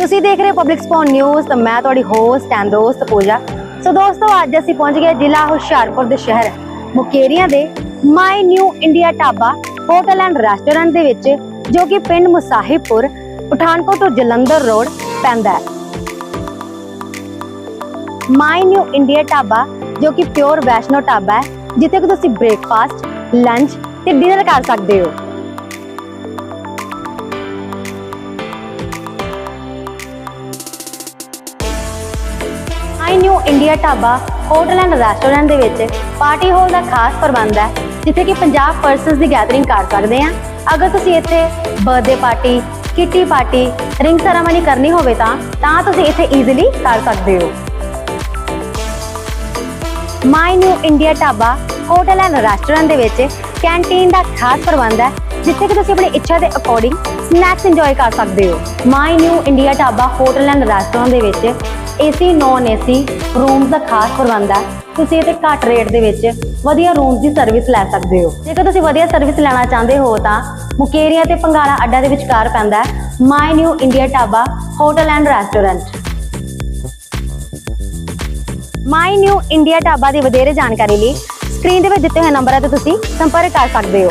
ਤੁਸੀਂ ਦੇਖ ਰਹੇ ਪਬਲਿਕ ਸਪੌਨ ਨਿਊਜ਼ ਤੇ ਮੈਂ ਤੁਹਾਡੀ ਹੋਸਟ ਐਂਡ ਦੋਸਤ ਪੂਜਾ। ਸੋ ਦੋਸਤੋ, ਅੱਜ ਅਸੀਂ ਪਹੁੰਚ ਗਏ ਜ਼ਿਲ੍ਹਾ ਹੁਸ਼ਿਆਰਪੁਰ ਦੇ ਸ਼ਹਿਰ, ਮੁਕੇਰੀਆਂ ਦੇ my new India dhaba hotel and restaurant ਦੇ ਵਿੱਚ, ਜੋ ਕਿ ਪਿੰਡ ਮੁਸਾਹਿਬਪੁਰ, ਪਠਾਨਕੋਟ ਤੋਂ ਜਲੰਧਰ ਰੋਡ ਪੈਂਦਾ ਹੈ। ਮਾਈ ਨਿਊ ਇੰਡੀਆ ਢਾਬਾ, ਜੋ ਕਿ ਪਿਓਰ ਵੈਸ਼ਨੋ ਢਾਬਾ ਹੈ, ਜਿੱਥੇ ਕਿ ਤੁਸੀਂ ਬ੍ਰੇਕਫਾਸਟ ਲੰਚ ਤੇ ਡਿਨਰ ਕਰ ਸਕਦੇ ਹੋ। I new India dhaba hotel and restaurant ਦੇ ਵਿੱਚ ਪਾਰਟੀ ਹਾਲ ਦਾ ਖਾਸ ਪ੍ਰਬੰਧ ਹੈ, ਜਿੱਥੇ ਕਿ 50 ਪਰਸਨਸ ਦੀ ਗੈਦਰਿੰਗ ਕਰ ਸਕਦੇ ਆ ਅਗਰ ਤੁਸੀਂ ਇੱਥੇ birthday party kitty party ring ceremony ਕਰਨੀ ਹੋਵੇ ਤਾਂ ਤਾਂ ਤੁਸੀਂ ਇੱਥੇ ਈਜ਼ੀਲੀ ਕਰ ਸਕਦੇ ਹੋ। My new India dhaba hotel and restaurant ਦੇ ਵਿੱਚ ਕੈਂਟੀਨ ਦਾ ਖਾਸ ਪ੍ਰਬੰਧ ਹੈ, ਜਿੱਥੇ ਕਿ ਤੁਸੀਂ ਆਪਣੀ ਇੱਛਾ ਦੇ ਅਕੋਰਡਿੰਗ ਸਨੈਕਸ ਇੰਜੋਏ ਕਰ ਸਕਦੇ ਹੋ। My new India dhaba hotel and restaurant ਦੇ ਵਿੱਚ ਏਸੀ ਨੌਨ ਏਸੀ ਰੂਮਸ ਦਾ ਖਾਸ ਪ੍ਰਬੰਧ ਹੈ। ਤੁਸੀਂ ਇੱਥੇ ਘੱਟ ਰੇਟ ਦੇ ਵਿੱਚ ਵਧੀਆ ਰੂਮਸ ਦੀ ਸਰਵਿਸ ਲੈ ਸਕਦੇ ਹੋ। ਜੇਕਰ ਤੁਸੀਂ ਵਧੀਆ ਸਰਵਿਸ ਲੈਣਾ ਚਾਹੁੰਦੇ ਹੋ ਤਾਂ ਮੁਕੇਰੀਆਂ ਤੇ ਪੰਗਾਲਾ ਅੱਡਾ ਦੇ ਵਿਚਕਾਰ ਪੈਂਦਾ my new India dhaba hotel and restaurant my new India dhaba ਦੀ ਵਧੇਰੇ ਜਾਣਕਾਰੀ ਲਈ ਸਕਰੀਨ ਦੇ ਵਿੱਚ ਦਿੱਤੇ ਹੋਏ ਨੰਬਰਾਂ ਤੇ ਤੁਸੀਂ ਸੰਪਰਕ ਕਰ ਸਕਦੇ ਹੋ।